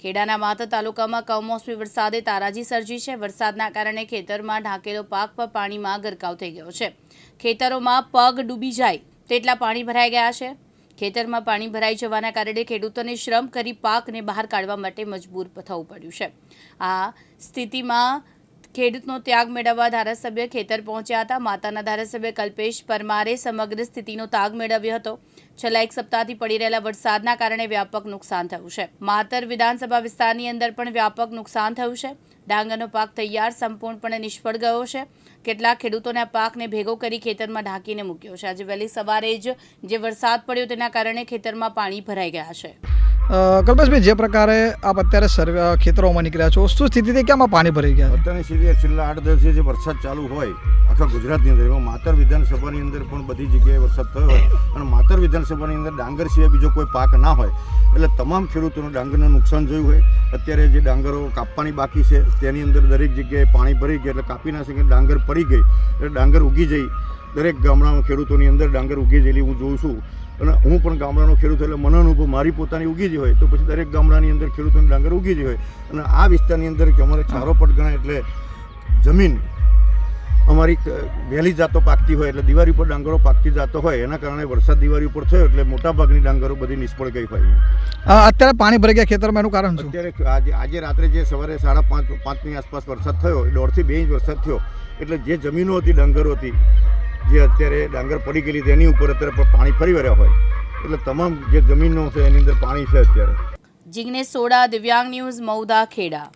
ખેડાના માતા તાલુકામાં કમોસમી વરસાદે તારાજી સર્જી છે. વરસાદના કારણે ખેતરમાં ઢાંકેલો પાક પર પાણીમાં ગરકાવ થઈ ગયો છે. ખેતરોમાં પગ ડૂબી જાય તેટલા પાણી ભરાઈ ગયા છે. ખેતરમાં પાણી ભરાઈ જવાના કારણે ખેડૂતોને શ્રમ કરી પાકને બહાર કાઢવા માટે મજબૂર થવું પડ્યું છે. આ સ્થિતિમાં ખેડૂતનો ત્યાગ મેળવવા ધારાસભ્ય ખેતર પહોંચ્યા હતા. માતાના ધારાસભ્ય કલ્પેશ પરમારે સમગ્ર સ્થિતિનો તાગ મેળવ્યો હતો. છેલ્લા એક સપ્તાહથી પડી રહેલા વરસાદના કારણે વ્યાપક નુકસાન થયું છે. માતર વિધાનસભા વિસ્તારની અંદર પણ વ્યાપક નુકસાન થયું છે. ડાંગરનો પાક તૈયાર, સંપૂર્ણપણે નિષ્ફળ ગયો છે. કેટલાક ખેડૂતોને આ પાકને ભેગો કરી ખેતરમાં ઢાંકીને મૂક્યો છે. આજે વહેલી સવારે જ જે વરસાદ પડ્યો તેના કારણે ખેતરમાં પાણી ભરાઈ ગયા છે. કલ્પેશભાઈ, જે પ્રકારે આપ અત્યારે સર્વે ખેતરોમાં નીકળ્યા છો, શું સ્થિતિ હતી કેમ પાણી ભરાઈ ગયા અત્યારની સ્થિતિ છેલ્લા આઠ દસ જે વરસાદ ચાલુ હોય, આખા ગુજરાતની અંદર, એમાં માતર વિધાનસભાની અંદર પણ બધી જગ્યાએ વરસાદ થયો હોય, અને માતર વિધાનસભાની અંદર ડાંગર સિવાય બીજો કોઈ પાક ના હોય, એટલે તમામ ખેડૂતોને ડાંગરનું નુકસાન જોયું હોય, અત્યારે જે ડાંગરો કાપવાની બાકી છે, તેની અંદર દરેક જગ્યાએ પાણી ભરી ગયા, એટલે કાપી ના શકે, ડાંગર પડી ગઈ, એટલે ડાંગર ઉગી જઈ, દરેક ગામડામાં ખેડૂતોની અંદર ડાંગર ઉગી જેલી હું જોઉં છું અને હું પણ ગામડાનો ખેડૂત એટલે મને અનુભવ મારી પોતાની ઉગી જ હોય તો પછી દરેક ગામડાની અંદર ખેડૂતોને ડાંગર ઉગી જ હોય. અને આ વિસ્તારની અંદર કે અમારે ચારોપટ ગણાય એટલે જમીન અમારી વહેલી જાતો પાકતી હોય એટલે દિવાળી ઉપર ડાંગરો પાકતી જાતો હોય એના કારણે વરસાદ દિવાળી ઉપર થયો એટલે મોટાભાગની ડાંગરો બધી નિષ્ફળ ગઈ હોય. અત્યારે પાણી ભરાઈ ગયા ખેતરમાં એનું કારણ અત્યારે આજે આજે રાત્રે જે સવારે સાડા પાંચ પાંચની આસપાસ વરસાદ થયો દોઢથી બે ઇંચ વરસાદ થયો એટલે જે જમીનો હતી ડાંગરો હતી જે અત્યારે ડાંગર પડી ગયેલી તેની ઉપર અત્યારે પણ ફરી વળ્યા હોય. એટલે તમામ જે જમીનો છે, એની અંદર પાણી છે અત્યારે. જિગ્નેશ સોડા, દિવ્યાંગ ન્યૂઝ મૌદા ખેડા.